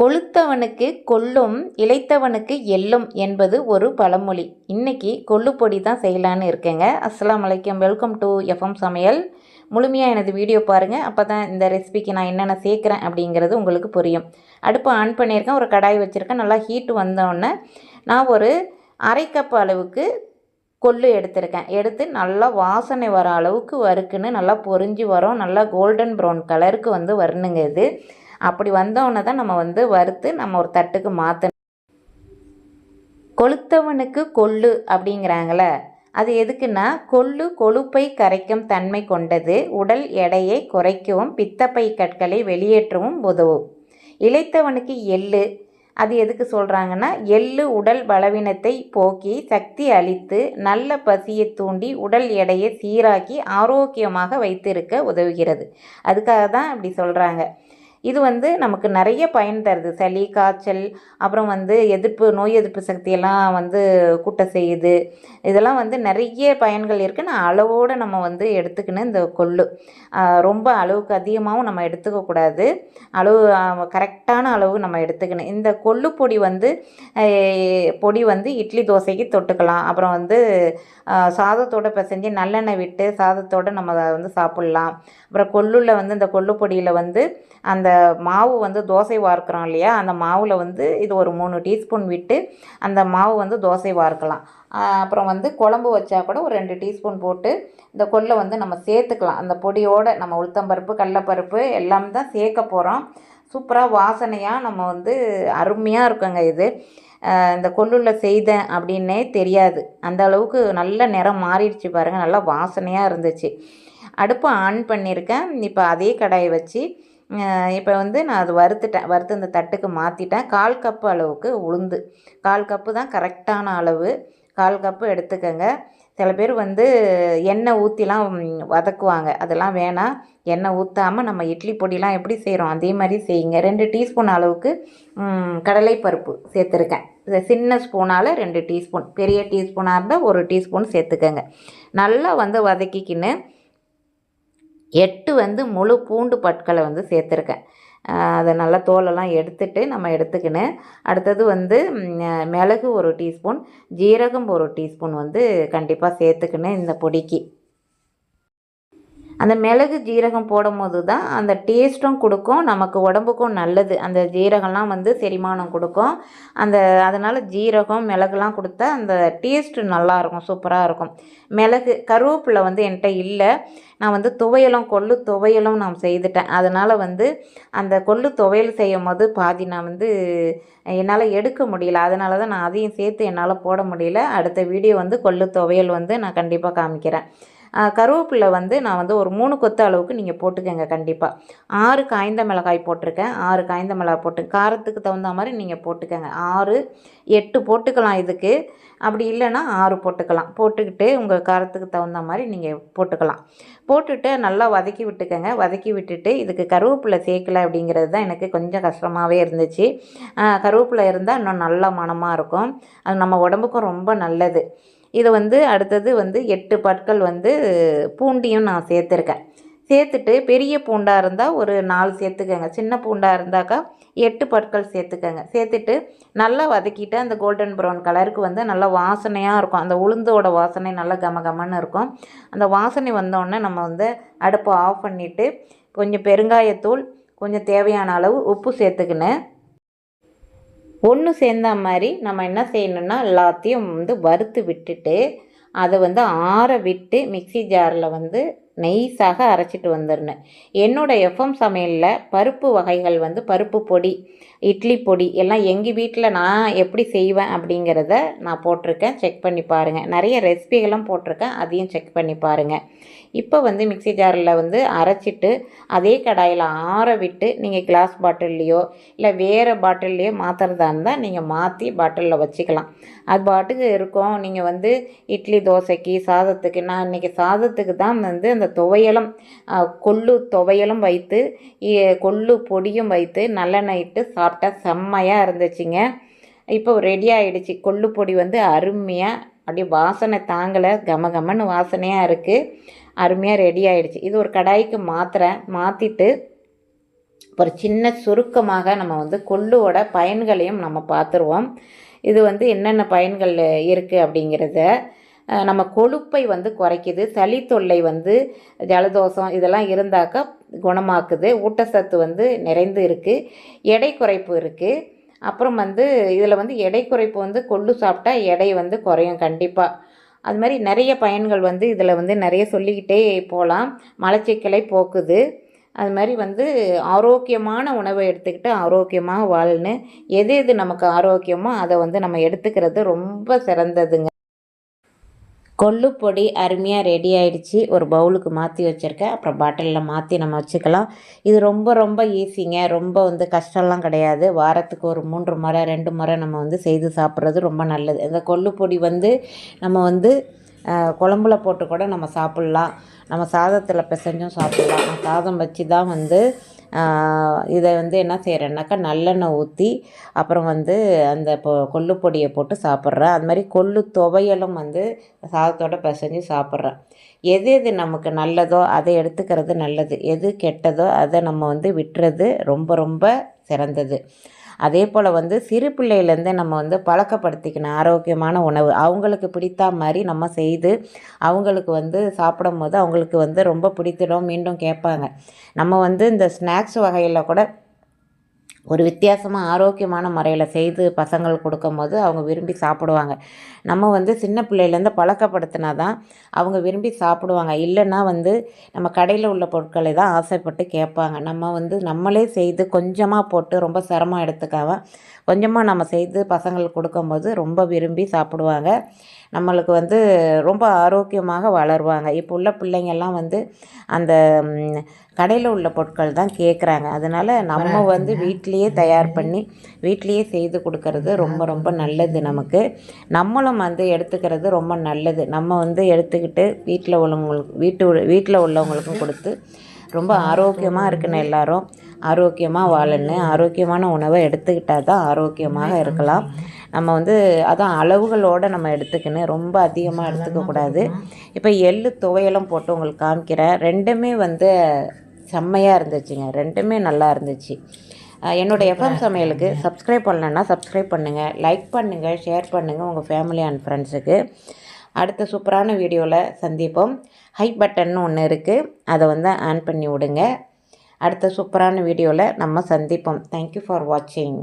கொழுத்தவனுக்கு கொள்ளும் இளைத்தவனுக்கு எள்ளும் என்பது ஒரு பழமொழி. இன்னைக்கு கொல்லுப்பொடி தான் செய்யலான்னு இருக்கேங்க. அஸ்லாம் வலைக்கம் வெல்கம் டு எஃப்எம் சமையல். முழுமையாக எனது வீடியோ பாருங்கள் அப்போ தான் இந்த ரெசிபிக்கு நான் என்னென்ன சேர்க்குறேன் அப்படிங்கிறது உங்களுக்கு புரியும். அடுப்பு ஆன் பண்ணியிருக்கேன். ஒரு கடாய் வச்சுருக்கேன். நல்லா ஹீட்டு வந்தோடனே நான் ஒரு அரை கப் அளவுக்கு கொள்ளு எடுத்திருக்கேன். எடுத்து நல்லா வாசனை வர அளவுக்கு வறுக்குன்னு நல்லா பொரிஞ்சு வரும். நல்லா கோல்டன் ப்ரௌன் கலருக்கு வந்து வரணுங்க இது. அப்படி வந்தோடனே தான் நம்ம வந்து வறுத்து நம்ம ஒரு தட்டுக்கு மாற்றணும் கொளுத்தவனுக்கு கொள்ளு அப்படிங்கிறாங்கள அது எதுக்குன்னா கொள்ளு கொழுப்பை கரைக்கும் தன்மை கொண்டது உடல் எடையை குறைக்கவும் பித்தப்பை கற்களை வெளியேற்றவும் உதவும். இளைத்தவனுக்கு எள்ளு அது எதுக்கு சொல்கிறாங்கன்னா எள்ளு உடல் பலவீனத்தை போக்கி சக்தி அளித்து நல்ல பசியை தூண்டி உடல் எடையை சீராக்கி ஆரோக்கியமாக வைத்திருக்க உதவுகிறது. அதுக்காக தான் அப்படி சொல்கிறாங்க இது வந்து நமக்கு நிறைய பயன் தருது. சளி காய்ச்சல் அப்புறம் வந்து எதிர்ப்பு நோய் எதிர்ப்பு சக்தியெல்லாம் வந்து கூட்ட செய்யுது. இதெல்லாம் வந்து நிறைய பயன்கள் இருக்குது நான் அளவோடு நம்ம வந்து எடுத்துக்கணும் இந்த கொள்ளு. ரொம்ப அளவுக்கு அதிகமாகவும் நம்ம எடுத்துக்கக்கூடாது அளவு கரெக்டான அளவு நம்ம எடுத்துக்கணும் இந்த கொள்ளு பொடி வந்து பொடி வந்து இட்லி தோசைக்கு தொட்டுக்கலாம். அப்புறம் வந்து சாதத்தோடு பிசைஞ்சு நல்லெண்ணெய் விட்டு சாதத்தோடு நம்ம வந்து சாப்பிட்லாம். அப்புறம் கொள்ளுல வந்து இந்த கொள்ளு பொடியில் வந்து அந்த மாவு வந்து தோசை வார்க்குறோம் இல்லையா? அந்த மாவில் வந்து இது ஒரு மூணு டீஸ்பூன் விட்டு அந்த மாவு வந்து தோசை வார்க்கலாம். அப்புறம் வந்து குழம்பு வச்சா கூட ஒரு ரெண்டு டீஸ்பூன் போட்டு இந்த கொல்லை வந்து நம்ம சேர்த்துக்கலாம். அந்த பொடியோடு நம்ம உளுத்தம்பருப்பு கடலப்பருப்பு எல்லாம் தான் சேர்க்க போகிறோம் சூப்பராக வாசனையாக நம்ம வந்து அருமையாக இருக்குங்க இது. இந்த கொல்லுள்ள செய்தேன் அப்படின்னே தெரியாது. அந்த அளவுக்கு நல்ல நிறம் மாறிடுச்சு பாருங்கள் நல்லா வாசனையாக இருந்துச்சு. அடுப்பை ஆன் பண்ணியிருக்கேன். இப்போ அதே கடாயை வச்சு இப்போ வந்து நான் அது வறுத்துட்டேன். வறுத்து அந்த தட்டுக்கு மாற்றிட்டேன் கால் கப்பு அளவுக்கு உளுந்து. கால் கப்பு தான் கரெக்டான அளவு. கால் கப்பு எடுத்துக்கோங்க. சில பேர் வந்து எண்ணெய் ஊற்றிலாம் வதக்குவாங்க. அதெல்லாம் வேணாம் எண்ணெய் ஊற்றாமல் நம்ம இட்லி பொடிலாம் எப்படி செய்கிறோம் அதே மாதிரி செய்யுங்க. ரெண்டு டீஸ்பூன் அளவுக்கு கடலைப்பருப்பு சேர்த்துருக்கேன். இது சின்ன ஸ்பூனால் ரெண்டு டீஸ்பூன். பெரிய டீஸ்பூனாக இருந்தால் ஒரு டீஸ்பூன் சேர்த்துக்கோங்க. நல்லா வந்து வதக்கிக்கின்னு எட்டு வந்து முழு பூண்டு பற்களை வந்து சேர்த்துருக்கேன். அதை நல்லா தோலெல்லாம் எடுத்துட்டு நம்ம எடுத்துக்கினு அடுத்தது வந்து மிளகு ஒரு டீஸ்பூன் ஜீரகம் ஒரு டீஸ்பூன் வந்து கண்டிப்பாக சேர்த்துக்கின்னு இந்த பொடிக்கு. அந்த மிளகு ஜீரகம் போடும் போது தான் அந்த டேஸ்ட்டும் கொடுக்கும் நமக்கு உடம்புக்கும் நல்லது. அந்த ஜீரகம்லாம் வந்து செரிமானம் கொடுக்கும். அந்த அதனால் ஜீரகம் மிளகுலாம் கொடுத்தா அந்த டேஸ்ட்டு நல்லாயிருக்கும் சூப்பராக இருக்கும் மிளகு கருவேப்பிலை வந்து என்கிட்ட இல்லை. நான் வந்து துவையலும் கொள்ளு துவையலும் நான் செய்துட்டேன். அதனால் வந்து அந்த கொள்ளு துவையல் செய்யும் போது பாதி நான் வந்து என்னால் எடுக்க முடியல. அதனால தான் நான் அதையும் சேர்த்து என்னால் போட முடியல. அடுத்த வீடியோ வந்து கொள்ளு துவையல் வந்து நான் கண்டிப்பாக காமிக்கிறேன். கருவேப்பிலை வந்து நான் வந்து ஒரு மூணு கொத்து அளவுக்கு நீங்கள் போட்டுக்கோங்க கண்டிப்பாக ஆறு காய்ந்த மிளகாய் போட்டிருக்கேன். ஆறு காய்ந்த மிளகாய் போட்டு காரத்துக்கு தகுந்த மாதிரி நீங்கள் போட்டுக்கோங்க. ஆறு எட்டு போட்டுக்கலாம் இதுக்கு. அப்படி இல்லைன்னா ஆறு போட்டுக்கலாம். போட்டுக்கிட்டு உங்கள் காரத்துக்கு தகுந்த மாதிரி நீங்கள் போட்டுக்கலாம். போட்டுட்டு நல்லா வதக்கி விட்டுக்கோங்க. வதக்கி விட்டுட்டு இதுக்கு கருவேப்பிலை சேர்க்கலை அப்படிங்கிறது தான் எனக்கு கொஞ்சம் கஷ்டமாகவே இருந்துச்சு. கருவேப்பிலை இருந்தால் இன்னும் நல்ல மனமாக இருக்கும். அது நம்ம உடம்புக்கும் ரொம்ப நல்லது. இதை வந்து அடுத்தது வந்து எட்டு பற்கள் வந்து பூண்டியும் நான் சேர்த்துருக்கேன். சேர்த்துட்டு பெரிய பூண்டாக இருந்தால் ஒரு நாலு சேர்த்துக்கோங்க. சின்ன பூண்டாக இருந்தாக்கா எட்டு பற்கள் சேர்த்துக்கோங்க. சேர்த்துட்டு நல்லா வதக்கிட்டு அந்த கோல்டன் ப்ரௌன் கலருக்கு வந்து நல்லா வாசனையாக இருக்கும். அந்த உளுந்தோட வாசனை நல்லா கம கமன்னு இருக்கும். அந்த வாசனை வந்தோடனே நம்ம வந்து அடுப்பை ஆஃப் பண்ணிவிட்டு கொஞ்சம் பெருங்காயத்தூள் கொஞ்சம் தேவையான அளவு உப்பு சேர்த்துக்கின்னு ஒன்று சேர்ந்த மாதிரி நம்ம என்ன செய்யணுன்னா எல்லாத்தையும் வந்து வறுத்து விட்டுட்டு அதை வந்து ஆற விட்டு மிக்சி ஜாரில் வந்து நெய்ஸாக அரைச்சிட்டு வந்துடணும். என்னோடய எஃப்எம் சமையலில் பருப்பு வகைகள் வந்து பருப்பு பொடி இட்லி பொடி எல்லாம் எங்கள் வீட்டில் நான் எப்படி செய்வேன் அப்படிங்கிறத நான் போட்டிருக்கேன். செக் பண்ணி பாருங்கள் நிறைய ரெசிபிகளும் போட்டிருக்கேன். அதையும் செக் பண்ணி பாருங்கள் இப்போ வந்து மிக்சி ஜாரில் வந்து அரைச்சிட்டு அதே கடாயில் ஆற விட்டு நீங்கள் கிளாஸ் பாட்டில்லையோ இல்லை வேறு பாட்டில்லையோ மாற்றுறதா இருந்தால் நீங்கள் மாற்றி பாட்டிலில் வச்சுக்கலாம். அது பாட்டுக்கு இருக்கும். நீங்கள் வந்து இட்லி தோசைக்கு சாதத்துக்கு. நான் இன்றைக்கி சாதத்துக்கு தான் வந்து அந்த துவையலும் கொள்ளு துவையலும் வைத்து கொள்ளு பொடியும் வைத்து நல்லெண்ணெய் இட்டு சாப்பிட்டா செம்மையாக இருந்துச்சுங்க. இப்போ ரெடி ஆகிடுச்சு கொள்ளு பொடி வந்து அருமையாக அப்படியே வாசனை தாங்கலை கம கமன்னு வாசனையாக இருக்குது அருமையாக ரெடி ஆகிடுச்சு இது ஒரு கடாய்க்கு மாத்திரை மாற்றிட்டு ஒரு சின்ன சுருக்கமாக நம்ம வந்து கொள்ளுவோட பயன்களையும் நம்ம பார்த்துருவோம் இது வந்து என்னென்ன பயன்கள் இருக்குது அப்படிங்கிறத நம்ம கொழுப்பை வந்து குறைக்குது சளி தொல்லை வந்து ஜலதோஷம் இதெல்லாம் இருந்தாக்கா குணமாக்குது ஊட்டச்சத்து வந்து நிறைந்து இருக்குது எடை குறைப்பு இருக்குது அப்புறம் வந்து இதில் வந்து எடை குறைப்பு வந்து கொள்ளு சாப்பிட்டா எடை வந்து குறையும் கண்டிப்பாக அது மாதிரி நிறைய பயன்கள் வந்து இதில் வந்து நிறைய சொல்லிக்கிட்டே போகலாம். மலச்சிக்கலை போக்குது. அது மாதிரி வந்து ஆரோக்கியமான உணவை எடுத்துக்கிட்டு ஆரோக்கியமாக வாழணும் எது எது நமக்கு ஆரோக்கியமோ அதை வந்து நம்ம எடுத்துக்கிறது ரொம்ப சிறந்ததுங்க. கொள்ளுப்பொடி அருமையாக ரெடி ஆகிடுச்சி ஒரு பவுலுக்கு மாற்றி வச்சுருக்கேன். அப்புறம் பாட்டிலில் மாற்றி நம்ம வச்சுக்கலாம். இது ரொம்ப ரொம்ப ஈஸிங்க ரொம்ப வந்து கஷ்டம்லாம் கிடையாது. வாரத்துக்கு ஒரு மூன்று முறை ரெண்டு முறை நம்ம வந்து செய்து சாப்பிட்றது ரொம்ப நல்லது. இந்த கொள்ளுப்பொடி வந்து நம்ம வந்து குழம்புல போட்டு கூட நம்ம சாப்பிட்லாம். நம்ம சாதத்தில் பிசைஞ்சும் சாப்பிட்லாம். சாதம் வச்சு தான் வந்து இதை வந்து என்ன செய்கிறேன்னாக்கா நல்லெண்ணெய் ஊற்றி அப்புறம் வந்து அந்த பொ கொள்ளு பொடியை போட்டு சாப்பிட்றேன். அது மாதிரி கொள்ளு துவையலும் வந்து சாதத்தோட பிசைஞ்சு சாப்பிட்றேன். எது எது நமக்கு நல்லதோ அதை எடுத்துக்கிறது நல்லது. எது கெட்டதோ அதை நம்ம வந்து விட்டுறது ரொம்ப ரொம்ப சிறந்தது. அதே போல் வந்து சிறு பிள்ளையிலேருந்து நம்ம வந்து பழக்கப்படுத்திக்கணும் ஆரோக்கியமான உணவு அவங்களுக்கு பிடித்த மாதிரி நம்ம செய்து அவங்களுக்கு வந்து சாப்பிடும் போது அவங்களுக்கு வந்து ரொம்ப பிடித்திடும் மீண்டும் கேட்பாங்க. நம்ம வந்து இந்த ஸ்நாக்ஸ் வகையில் கூட ஒரு வித்தியாசமாக ஆரோக்கியமான முறையில் செய்து பசங்கள் கொடுக்கும்போது அவங்க விரும்பி சாப்பிடுவாங்க. நம்ம வந்து சின்ன பிள்ளையிலேருந்து பழக்கப்படுத்தினா தான் அவங்க விரும்பி சாப்பிடுவாங்க. இல்லைன்னா வந்து நம்ம கடையில் உள்ள பொருட்களை தான் ஆசைப்பட்டு கேட்பாங்க. நம்ம வந்து நம்மளே செய்து கொஞ்சமாக போட்டு ரொம்ப சிரமம் எடுத்துக்காம கொஞ்சமாக நம்ம செய்து பசங்களுக்கு கொடுக்கும்போது ரொம்ப விரும்பி சாப்பிடுவாங்க. நம்மளுக்கு வந்து ரொம்ப ஆரோக்கியமாக வளருவாங்க. இப்போ உள்ள பிள்ளைங்கள்லாம் வந்து அந்த கடையில் உள்ள பொருட்கள் தான் கேட்குறாங்க அதனால் நம்ம வந்து வீட்டிலையே தயார் பண்ணி வீட்டிலையே செய்து கொடுக்கறது ரொம்ப ரொம்ப நல்லது நமக்கு. நம்மளும் வந்து எடுத்துக்கிறது ரொம்ப நல்லது. நம்ம வந்து எடுத்துக்கிட்டு வீட்டில் உள்ளவங்களுக்கு வீட்டு வீட்டில் உள்ளவங்களுக்கும் கொடுத்து ரொம்ப ஆரோக்கியமாக இருக்கணும் எல்லாரும். ஆரோக்கியமாக வாழணும். ஆரோக்கியமான உணவை எடுத்துக்கிட்டால் தான் ஆரோக்கியமாக இருக்கலாம். நம்ம வந்து அதான் அளவுகளோடு நம்ம எடுத்துக்கணும். ரொம்ப அதிகமாக எடுத்துக்கக்கூடாது இப்போ எள்ளு துவையலும் போட்டு உங்களுக்கு காமிக்கிறேன். ரெண்டுமே வந்து செம்மையாக இருந்துச்சுங்க. ரெண்டுமே நல்லா இருந்துச்சு. அஹ் என்னோட எஃப்எம் சமையலுக்கு சப்ஸ்கிரைப் பண்ணலன்னா சப்ஸ்கிரைப் பண்ணுங்கள் லைக் பண்ணுங்கள் ஷேர் பண்ணுங்கள் உங்கள் ஃபேமிலி அண்ட் ஃப்ரெண்ட்ஸுக்கு அடுத்த சூப்பரான வீடியோவில் சந்திப்போம். ஹை பட்டன் ஒன்று இருக்குது அதை வந்து ஆன் பண்ணி விடுங்க. அடுத்த சூப்பரான வீடியோவில் நம்ம சந்திப்போம். தேங்க்யூ ஃபார் வாட்சிங்